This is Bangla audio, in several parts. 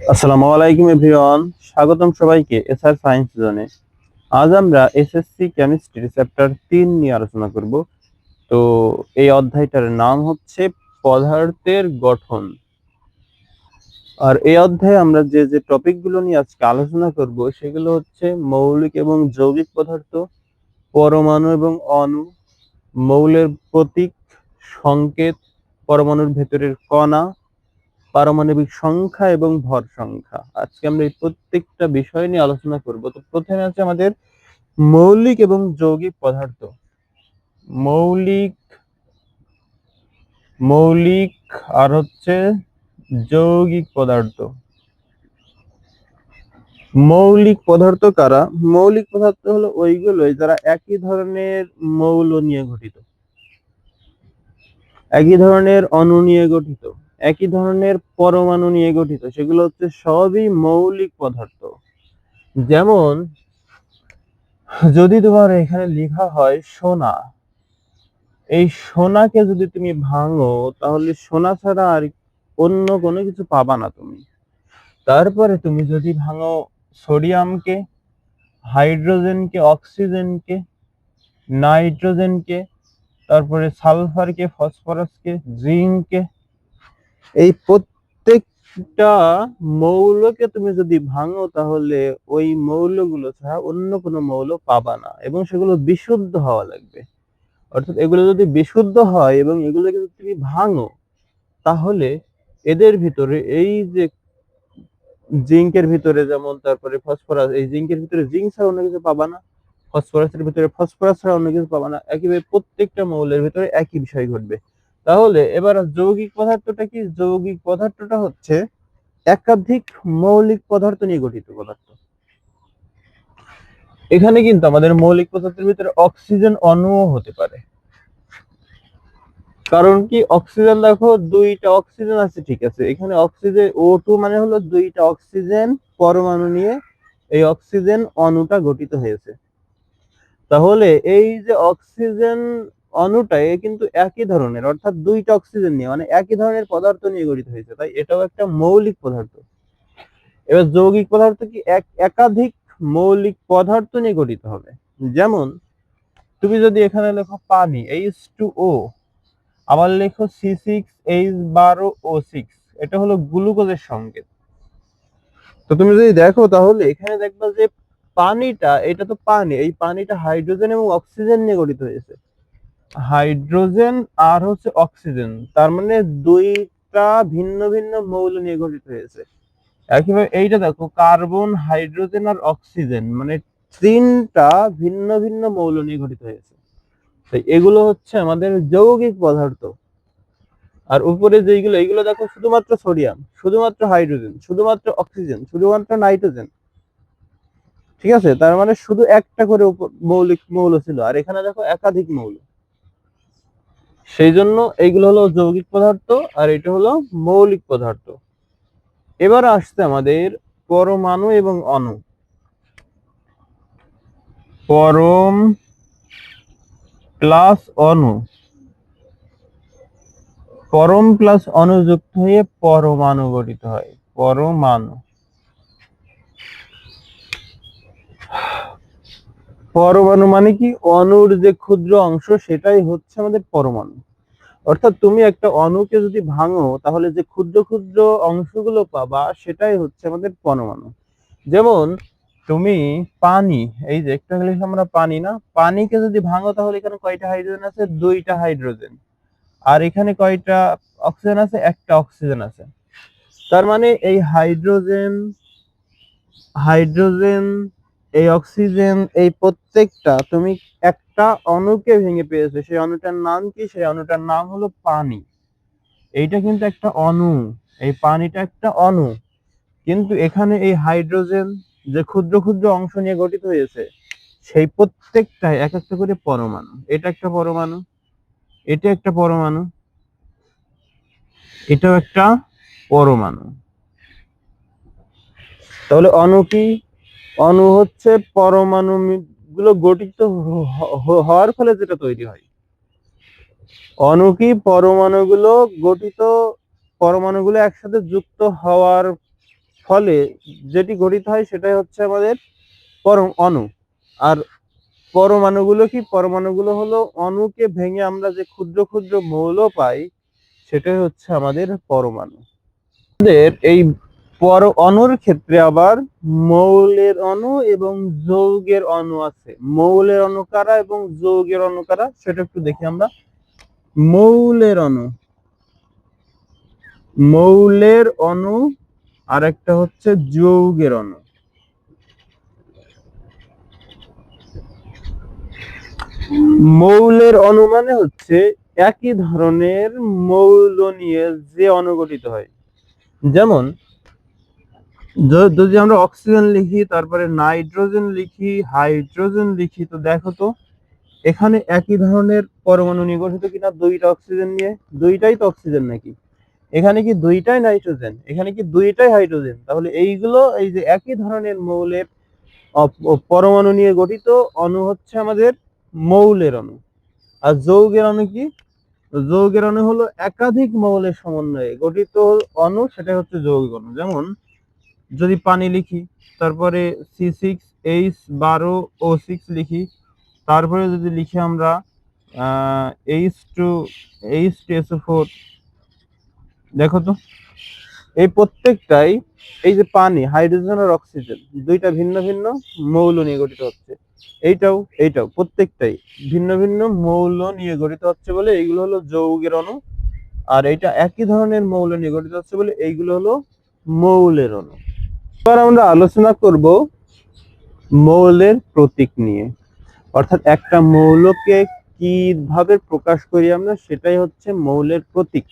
আসসালামু আলাইকুম এভরিওয়ান, স্বাগতম সবাইকে এসআর সায়েন্স জোনে আজ আমরা এসএসসি কেমিস্ট্রি চ্যাপ্টার তিন নিয়ে আলোচনা করব। তো এই অধ্যায়টার নাম হচ্ছে পদার্থের গঠন। আর এই অধ্যায়ে আমরা যে যে টপিকগুলো নিয়ে আজকে আলোচনা করব, সেগুলো হচ্ছে মৌলিক এবং যৌগিক পদার্থ, পরমাণু এবং অণু, মৌলের প্রতীক, সংকেত, পরমাণুর ভেতরের কণা পারমাণবিক সংখ্যা এবং ভর সংখ্যা। আজকে আমরা এই প্রত্যেকটা বিষয় নিয়ে আলোচনা করব। তো প্রথমে আছে আমাদের মৌলিক এবং যৌগিক পদার্থ। মৌলিক মৌলিক আর হচ্ছে যৌগিক পদার্থ। মৌলিক পদার্থ কারা? মৌলিক পদার্থ হলো ওইগুলোই যারা একই ধরনের মৌল নিয়ে গঠিত। একই ধরনের অণু নিয়ে গঠিত। একই ধরনের পরমাণু নিয়ে গঠিত, সেগুলো হচ্ছে সবই মৌলিক পদার্থ। যেমন, যদি তোমার এখানে লেখা হয় সোনা, এই সোনাকে যদি তুমি ভাঙো, তাহলে সোনা ছাড়া আর অন্য কোনো কিছু পাবা না তুমি। তারপরে তুমি যদি ভাঙো সোডিয়ামকে, হাইড্রোজেনকে, অক্সিজেনকে, নাইট্রোজেনকে, তারপরে সালফারকে, ফসফরাসকে, জিঙ্ককে এই প্রত্যেকটা মৌলকে তুমি যদি ভাঙো, তাহলে ওই মৌলগুলো ছাড়া অন্য কোনো মৌল পাবা না এবং সেগুলো বিশুদ্ধ হওয়া লাগবে। অর্থাৎ এগুলো যদি বিশুদ্ধ হয় এবং এগুলোকে যদি তুমি ভাঙো, তাহলে এদের ভিতরে এই যে জিঙ্কের ভিতরে যেমন তারপরে ফসফরাস, এই জিঙ্কের ভিতরে জিঙ্ক ছাড়া অন্য কিছু পাবা না, ফসফরাসের ভিতরে ফসফরাস ছাড়া অন্য কিছু পাবা না একইভাবে প্রত্যেকটা মৌলের ভিতরে একই বিষয় ঘটবে। তাহলে এবার যৌগিক পদার্থটা কি? যৌগিক পদার্থটা হচ্ছে একাধিক মৌলিক পদার্থ নিয়ে গঠিত পদার্থ। এখানে কিন্তু আমাদের মৌলিক পদার্থের ভিতরে অক্সিজেন অণুও হতে পারে। কারণ কি? অক্সিজেন দেখো, দুইটা অক্সিজেন আছে, ঠিক আছে। এখানে অক্সিজেন ও টু মানে হলো দুইটা অক্সিজেন পরমাণু নিয়ে এই অক্সিজেন অণুটা গঠিত হয়েছে। তাহলে এই যে অক্সিজেন অণুটা এ কিন্তু একই ধরনের, অর্থাৎ দুইটা অক্সিজেন নিয়ে মানে একই ধরনের পদার্থ নিয়ে গঠিত হয়েছে। তাই এটাও একটা মৌলিক পদার্থ। এবার যৌগিক পদার্থ কি এক, একাধিক মৌলিক পদার্থ নিয়ে গঠিত হবে? যেমন, তুমি যদি এখানে লেখো পানি এইচ টু ও আবার লেখো সি সিক্স এইচ বারো ও সিক্স এটা হলো গ্লুকোজের সংকেত। তো তুমি যদি দেখো তাহলে এখানে দেখবা যে পানিটা, এটা তো পানি, এই পানিটা হাইড্রোজেন এবং অক্সিজেন নিয়ে গঠিত হয়েছে। হাইড্রোজেন আর হচ্ছে অক্সিজেন, তার মানে দুইটা ভিন্ন ভিন্ন মৌল নিয়ে গঠিত হয়েছে। একইভাবে এইটা দেখো, কার্বন, হাইড্রোজেন আর অক্সিজেন মানে তিনটা ভিন্ন ভিন্ন মৌল নিয়ে গঠিত হয়েছে। তাই এগুলো হচ্ছে আমাদের যৌগিক পদার্থ। আর উপরে যেগুলো এইগুলো দেখো শুধুমাত্র সোডিয়াম, শুধুমাত্র হাইড্রোজেন, শুধুমাত্র অক্সিজেন, শুধুমাত্র নাইট্রোজেন। ঠিক আছে? তার মানে শুধু একটা করে মৌলিক মৌল ছিল, আর এখানে দেখো একাধিক মৌল। সেই জন্য এইগুলো হলো যৌগিক পদার্থ আর এটা হলো মৌলিক পদার্থ। এবার আসছে আমাদের পরমাণু এবং অণু। পরম প্লাস অণু। পরম প্লাস অণুযুক্ত হয়ে পরমাণু গঠিত হয়। পরমাণু। পরমাণু মানে কি অণুর যে ক্ষুদ্র অংশ, সেটাই হচ্ছে আমাদের পরমাণু। অর্থাৎ তুমি একটা অণুকে যদি ভাঙো, তাহলে যে ক্ষুদ্র ক্ষুদ্র অংশগুলো পাবা, সেটাই হচ্ছে আমাদের পরমাণু। যেমন তুমি পানি, এই যে একটা লিখে আমরা পানি না, পানিকে যদি ভাঙো, তাহলে এখানে কয়টা হাইড্রোজেন আছে? দুইটা হাইড্রোজেন। আর এখানে কয়টা অক্সিজেন আছে? একটা অক্সিজেন আছে। তার মানে এই হাইড্রোজেন হাইড্রোজেন এই অক্সিজেন, এই প্রত্যেকটা তুমি একটা অণুকে ভেঙে পেয়েছ। সেই অণুটার নাম কি? সেই অণুটার নাম হলো পানি। এইটা কিন্তু একটা অণু। এই পানিটা একটা অণু। কিন্তু এখানে এই হাইড্রোজেন যে ক্ষুদ্র ক্ষুদ্র অংশ নিয়ে গঠিত হয়েছে, সেই প্রত্যেকটাই এক একটা করে পরমাণু। এটা একটা পরমাণু। এটা একটা পরমাণু। এটাও একটা পরমাণু। তাহলে অণু কি? অণু হচ্ছে পরমাণু, গুলো গঠিত হওয়ার ফলে যেটা তৈরি হয়। অণু কি পরমাণুগুলো গঠিত, পরমাণুগুলো একসাথে যুক্ত হওয়ার ফলে যেটি গঠিত হয় সেটাই হচ্ছে আমাদের পরম, অণু। আর পরমাণুগুলো কি? পরমাণুগুলো হলো অণুকে ভেঙে আমরা যে ক্ষুদ্র ক্ষুদ্র মৌল পাই, সেটাই হচ্ছে আমাদের পরমাণু। আমাদের এই পর অণুর ক্ষেত্রে আবার মৌলের অণু এবং যৌগের অণু আছে। মৌলের অণু কারা এবং যৌগের অণু কারা, সেটা একটু দেখি আমরা। মৌলের অণু। মৌলের অণু আর একটা হচ্ছে যৌগের অণু। মৌলের অণু মানে হচ্ছে একই ধরনের মৌল নিয়ে যে অণু গঠিত হয়। যেমন যদি আমরা অক্সিজেন লিখি, তারপরে নাইট্রোজেন লিখি হাইড্রোজেন লিখি, তো দেখো তো, এখানে একই ধরনের পরমাণু নিয়ে গঠিত কিনা, দুইটা অক্সিজেন নিয়ে, দুইটাই তো অক্সিজেন নাকি? এখানে কি দুইটাই নাইট্রোজেন এখানে কি দুইটাই হাইড্রোজেন তাহলে এইগুলো, এই যে একই ধরনের মৌলের পরমাণু নিয়ে গঠিত অণু হচ্ছে আমাদের মৌলের অণু। আর যৌগের অণু কি? যৌগের অণু হলো একাধিক মৌলের সমন্বয়ে গঠিত অণু সেটা হচ্ছে যৌগিক অণু। যেমন যদি পানি লিখি, তারপরে সি সিক্স এইচ বারো ও সিক্স লিখি, তারপরে যদি লিখি আমরা H two H two SO four দেখো তো, এই প্রত্যেকটাই এই যে পানি, হাইড্রোজেন আর অক্সিজেন, দুইটা ভিন্ন ভিন্ন মৌল নিয়ে গঠিত হচ্ছে। এইটাও এইটাও, প্রত্যেকটাই ভিন্ন ভিন্ন মৌল নিয়ে গঠিত হচ্ছে বলে এইগুলো হলো যৌগের অণু, আর এইটা একই ধরনের মৌল নিয়ে গঠিত হচ্ছে বলে এইগুলো হলো মৌলের অণু। এবার আমরা আলোচনা করব মৌলের প্রতীক নিয়ে। অর্থাৎ একটা মৌলকে কীভাবে প্রকাশ করি আমরা, সেটাই হচ্ছে মৌলের প্রতীক।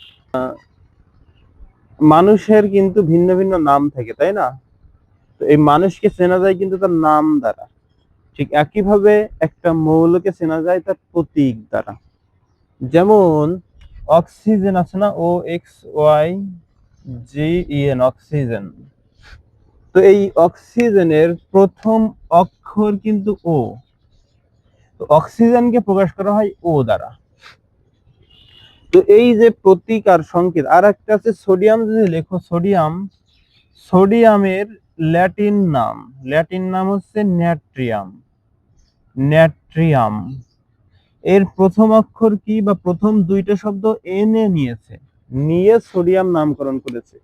মানুষের কিন্তু ভিন্ন ভিন্ন নাম থাকে, তাই না? তো এই মানুষকে চেনা যায় কিন্তু তার নাম দ্বারা। ঠিক একইভাবে একটা মৌলকে চেনা যায় তার প্রতীক দ্বারা। যেমন, অক্সিজেন আছে না? O X Y G EN oxygen. তো এই অক্সিজেনের প্রথম অক্ষর কিন্তু ও তো অক্সিজেনকে প্রকাশ করা হয় ও দ্বারা। তো এই যে প্রতীক আর সংকেত আর একটা আছে সোডিয়াম, যদি লেখো সোডিয়াম, সোডিয়ামের ল্যাটিন নাম। ল্যাটিন নাম হচ্ছে ন্যাট্রিয়াম। ন্যাট্রিয়াম। এর প্রথম অক্ষর কি বা প্রথম দুইটা শব্দ এনে নিয়েছে। নিয়ে সোডিয়াম নামকরণ করেছে।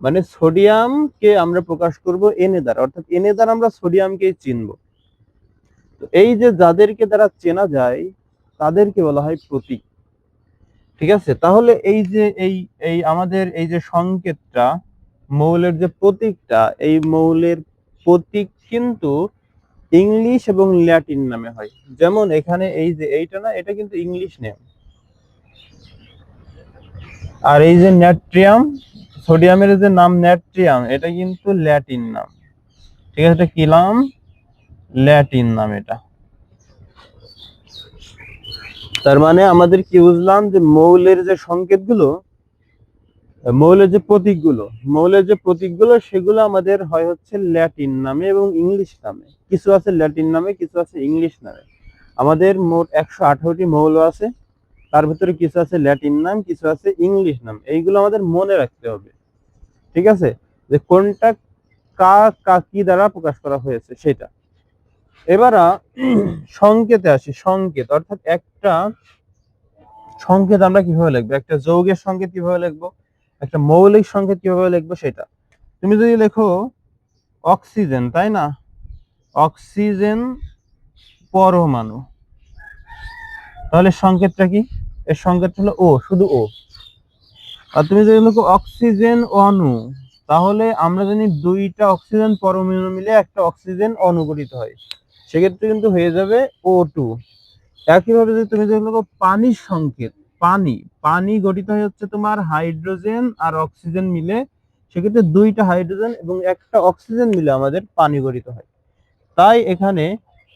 মানে সোডিয়ামকে আমরা প্রকাশ করব এন দ্বারা অর্থাৎ এন দ্বারা আমরা সোডিয়ামকে চিনব। তো এই যে যাদেরকে দ্বারা চেনা যায়, তাদেরকে বলা হয় প্রতীক। ঠিক আছে? তাহলে এই যে এই এই আমাদের এই যে সংকেতটা, মৌলের যে প্রতীকটা, এই মৌলের প্রতীক কিন্তু ইংলিশ এবং ল্যাটিন নামে হয়। যেমন এখানে এই যে এইটা না, এটা কিন্তু ইংলিশ নেম। আর এই যে ন্যাট্রিয়াম সোডিয়ামের যে নাম ন্যাট্রিয়াম, এটা কিন্তু ল্যাটিন নাম। ঠিক আছে, এটা কি নাম? ল্যাটিন নাম এটা। তার মানে আমাদের কি বুঝলাম যে মৌলের যে সংকেতগুলো, মৌলের যে প্রতীকগুলো, মৌলের যে প্রতীকগুলো, সেগুলো আমাদের হয় হচ্ছে ল্যাটিন নামে এবং ইংলিশ নামে। কিছু আছে ল্যাটিন নামে, কিছু আছে ইংলিশ নামে। আমাদের মোট একশো আঠারোটি মৌল আছে। তার ভিতরে কিছু আছে ল্যাটিন নাম, কিছু আছে ইংলিশ নাম। এইগুলো আমাদের মনে রাখতে হবে। ঠিক আছে? যে কোনটা কা কা কি দ্বারা প্রকাশ করা হয়েছে সেটা। এবার সংকেতে আসি, সংকেত। অর্থাৎ একটা সংকেত আমরা কীভাবে লিখব? একটা যৌগের সংকেত কীভাবে লিখব? একটা মৌলিক সংকেত কীভাবে লিখব সেটা। তুমি যদি লেখো অক্সিজেন, তাই না? অক্সিজেন পরমাণু। তাহলে সংকেতটা কি? এর সংকেত হলো ও, শুধু ও। আর তুমি যদি লেখো অক্সিজেন অণু, তাহলে আমরা জানি দুইটা অক্সিজেন পরমাণু মিলে একটা অক্সিজেন অণু গঠিত হয়। সেক্ষেত্রে কিন্তু হয়ে যাবে ও টু একইভাবে যদি তুমি যদি লেখো পানির সংকেত, পানি পানি গঠিত হয়ে হচ্ছে তোমার হাইড্রোজেন আর অক্সিজেন মিলে, সেক্ষেত্রে দুইটা হাইড্রোজেন এবং একটা অক্সিজেন মিলে আমাদের পানি গঠিত হয়। তাই এখানে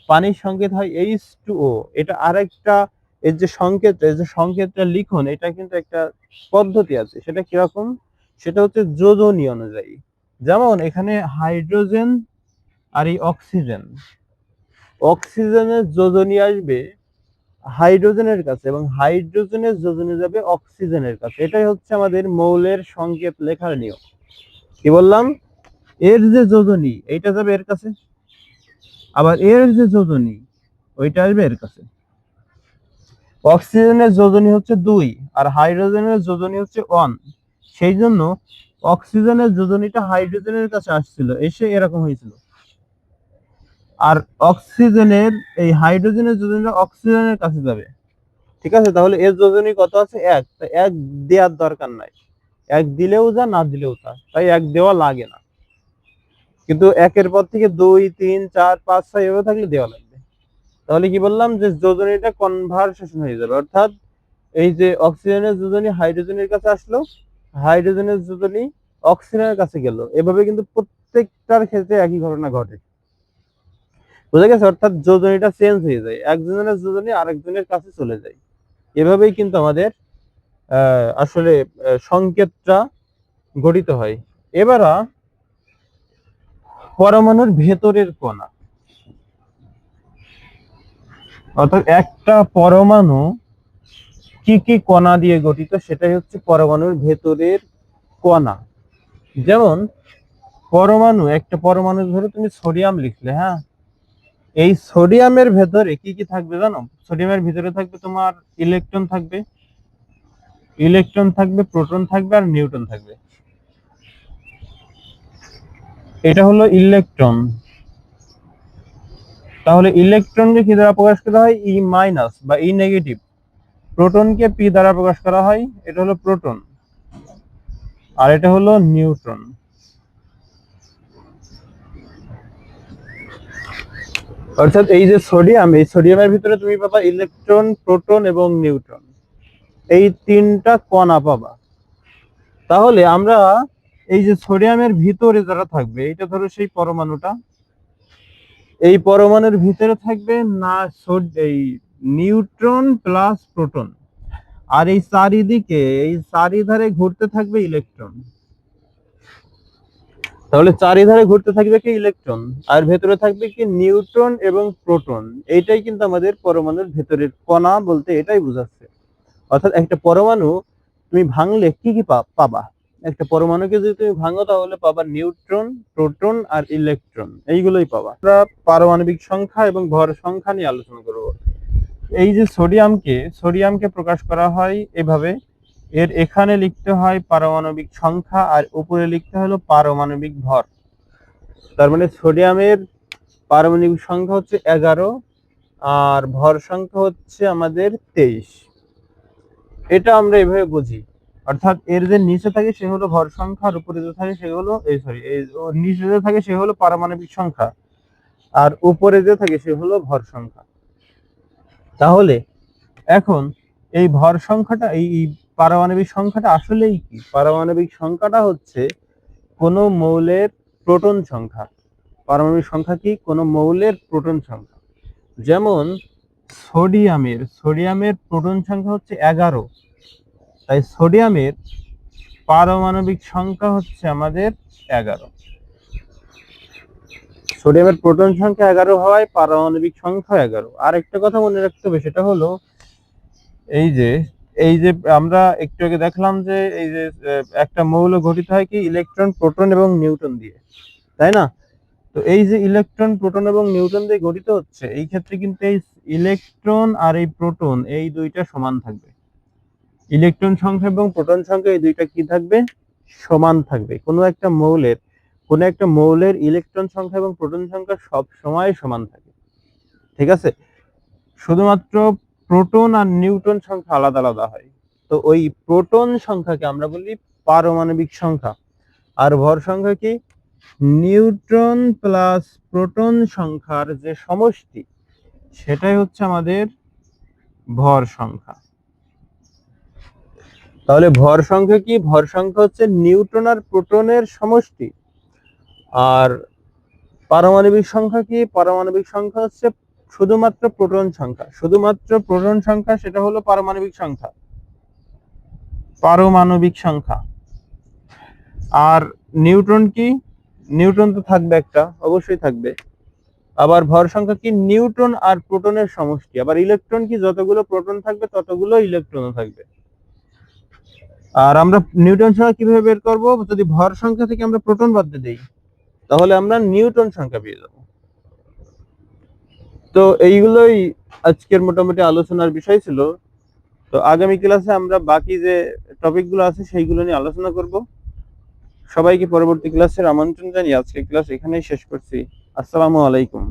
পানির সংকেত হয় এইচ টু ও এটা আরেকটা এর যে সংকেত এর যে সংকেতটা লিখন, এটা কিন্তু একটা পদ্ধতি আছে। সেটা কীরকম? সেটা হচ্ছে যোজনী অনুযায়ী। যেমন এখানে হাইড্রোজেন আর এই অক্সিজেন। অক্সিজেনের যোজনী আসবে হাইড্রোজেনের কাছে এবং হাইড্রোজেনের যোজনী যাবে অক্সিজেনের কাছে। এটাই হচ্ছে আমাদের মৌলের সংকেত লেখার নিয়ম। কি বললাম? এর যে যোজনী, এইটা যাবে এর কাছে। আবার এর যে যোজনী, ওইটা আসবে এর কাছে। অক্সিজেনের যোজনী হচ্ছে দুই আর হাইড্রোজেনের যোজনী হচ্ছে ওয়ান। সেই জন্য অক্সিজেনের যোজনীটা হাইড্রোজেনের কাছে আসছিল, এসে এরকম হয়েছিল। আর অক্সিজেনের, এই হাইড্রোজেনের যোজনীটা অক্সিজেনের কাছে যাবে। ঠিক আছে? তাহলে এর যোজনী কত আছে? এক। তা এক দেওয়ার দরকার নাই। এক দিলেও যা, না দিলেও তা। তাই এক দেওয়া লাগে না। কিন্তু একের পর থেকে দুই, তিন, চার, পাঁচ, ছয়, এভাবে থাকলে দেওয়া লাগবে তাহলে কি বললাম যে যোজনীটা কনভারসেশন হয়ে যাবে। অর্থাৎ এই যে অক্সিজেনের যোজনী হাইড্রোজেনের কাছে আসলো হাইড্রোজেনের যোজনী অক্সিজেনের কাছে গেল। এভাবে কিন্তু প্রত্যেকটার ক্ষেত্রে একই ঘটনা ঘটে। বুঝা গেছে? অর্থাৎ যোজনীটা চেঞ্জ হয়ে যায়। একজনের যোজনী আরেকজনের কাছে চলে যায়। এভাবেই কিন্তু আমাদের আসলে সংকেতটা গঠিত হয়। এবার পরমাণুর ভেতরের কণা। অর্থাৎ একটা পরমাণু কি কি কণা দিয়ে গঠিত সেটাই হচ্ছে পরমাণুর ভেতরের কণা। যেমন পরমাণু, একটা পরমাণু ধরো তুমি সোডিয়াম লিখলে হ্যাঁ? এই সোডিয়ামের ভেতরে কি কি থাকবে জানো? সোডিয়ামের ভিতরে থাকবে তোমার ইলেকট্রন থাকবে ইলেকট্রন থাকবে, প্রোটন থাকবে আর নিউট্রন থাকবে। এটা হলো ইলেকট্রন। তাহলে ইলেকট্রনকে কি দ্বারা প্রকাশ করা হয়? ই মাইনাস বা ই নেগেটিভ প্রোটনকে পি দ্বারা প্রকাশ করা হয়, এটা হলো প্রোটন আর এটা হলো নিউট্রন অর্থাৎ এই যে সোডিয়াম এই সোডিয়ামের ভিতরে তুমি পাবা ইলেকট্রন প্রোটন এবং নিউট্রন এই তিনটা কণা পাবা। তাহলে আমরা এই যে সোডিয়ামের ভিতরে যারা থাকবে এটা ধরো সেই পরমাণুটা। এই পরমাণুর ভিতরে থাকবে না এই নিউট্রন প্লাস প্রোটন। আর এই চারিদিকে, এই চারিধারে ঘুরতে থাকবে ইলেকট্রন। তাহলে চারিধারে ঘুরতে থাকবে কি ইলেকট্রন? আর ভেতরে থাকবে কি নিউট্রন এবং প্রোটন? এইটাই কিন্তু আমাদের পরমাণুর ভেতরের কণা বলতে এটাই বোঝাচ্ছে। অর্থাৎ একটা পরমাণু, তুমি ভাঙলে কি কি পাবা? একটা পরমাণুকে যদি তুমি ভাঙো, তাহলে পাবা নিউট্রন, প্রোটন আর ইলেকট্রন। এইগুলোই পাবা। আমরা পারমাণবিক সংখ্যা এবং ভর সংখ্যা নিয়ে আলোচনা করব। এই যে সোডিয়ামকে সোডিয়ামকে প্রকাশ করা হয় এভাবে। এর এখানে লিখতে হয় পারমাণবিক সংখ্যা আর উপরে লিখতে হলো পারমাণবিক ভর। তার মানে সোডিয়ামের পারমাণবিক সংখ্যা হচ্ছে এগারো আর ভর সংখ্যা হচ্ছে আমাদের তেইশ। এটা আমরা এভাবে বুঝি। অর্থাৎ এর যে নিচে থাকে সে হলো ভর সংখ্যা, আর উপরে যে থাকে সে হলো, এই সরি এই নিচে যে থাকে সে হলো পারমাণবিক সংখ্যা, আর উপরে যে থাকে সে হলো ভর সংখ্যা। তাহলে এখন এই ভর সংখ্যাটা এই পারমাণবিক সংখ্যাটা আসলেই কি? পারমাণবিক সংখ্যাটা হচ্ছে কোনো মৌলের প্রোটন সংখ্যা। পারমাণবিক সংখ্যা কি? কোনো মৌলের প্রোটন সংখ্যা। যেমন সোডিয়ামের সোডিয়ামের প্রোটন সংখ্যা হচ্ছে এগারো। তাই সোডিয়ামের পারমাণবিক সংখ্যা হচ্ছে আমাদের এগারো। সোডিয়ামের প্রোটন সংখ্যা এগারো হওয়ায় পারমাণবিক সংখ্যা এগারো। আর একটা কথা মনে রাখতে হবে, সেটা হলো এই যে এই যে আমরা একটু আগে দেখলাম যে, এই যে একটা মৌল গঠিত হয় কি? ইলেকট্রন, প্রোটন এবং নিউটন দিয়ে। তাই না? তো এই যে ইলেকট্রন, প্রোটন এবং নিউটন দিয়ে গঠিত হচ্ছে, এই ক্ষেত্রে কিন্তু এই ইলেকট্রন আর এই প্রোটন এই দুইটা সমান থাকবে। ইলেকট্রন সংখ্যা এবং প্রোটন সংখ্যা এই দুইটা কি থাকবে? সমান থাকবে। কোনো একটা মৌলের, কোনো একটা মৌলের ইলেকট্রন সংখ্যা এবং প্রোটন সংখ্যা সব সময় সমান থাকে। ঠিক আছে? শুধুমাত্র প্রোটন আর নিউট্রন সংখ্যা আলাদা আলাদা হয়। তো ওই প্রোটন সংখ্যাকে আমরা বলি পারমাণবিক সংখ্যা। আর ভর সংখ্যা কি? নিউট্রন প্লাস প্রোটন সংখ্যার যে সমষ্টি, সেটাই হচ্ছে আমাদের ভর সংখ্যা। তাহলে ভর সংখ্যা কি? ভর সংখ্যা হচ্ছে নিউট্রন আর প্রোটনের সমষ্টি। আর পারমাণবিক সংখ্যা কি? পারমাণবিক সংখ্যা হচ্ছে শুধুমাত্র প্রোটন সংখ্যা। শুধুমাত্র প্রোটন সংখ্যা, সেটা হলো পারমাণবিক সংখ্যা। পারমাণবিক সংখ্যা। আর নিউট্রন কি? নিউট্রন তো থাকবে একটা, অবশ্যই থাকবে। আবার ভর সংখ্যা কি? নিউট্রন আর প্রোটনের সমষ্টি। আবার ইলেকট্রন কি? যতগুলো প্রোটন থাকবে, ততগুলো ইলেকট্রনও থাকবে। আর আমরা নিউটন সংখ্যা কীভাবে বের করব? যদি ভর সংখ্যা থেকে আমরা প্রোটন বাদ দিয়ে দেই, তাহলে আমরা নিউটন সংখ্যা পেয়ে যাব। তো এইগুলোই আজকের মোটামুটি আলোচনার বিষয় ছিল। তো আগামী ক্লাসে আমরা বাকি যে টপিকগুলো আছে, সেইগুলো নিয়ে আলোচনা করব। সবাইকে পরবর্তী ক্লাসের আমন্ত্রণ জানিয়ে আজকে ক্লাস এখানেই শেষ করছি। আসসালামু আলাইকুম।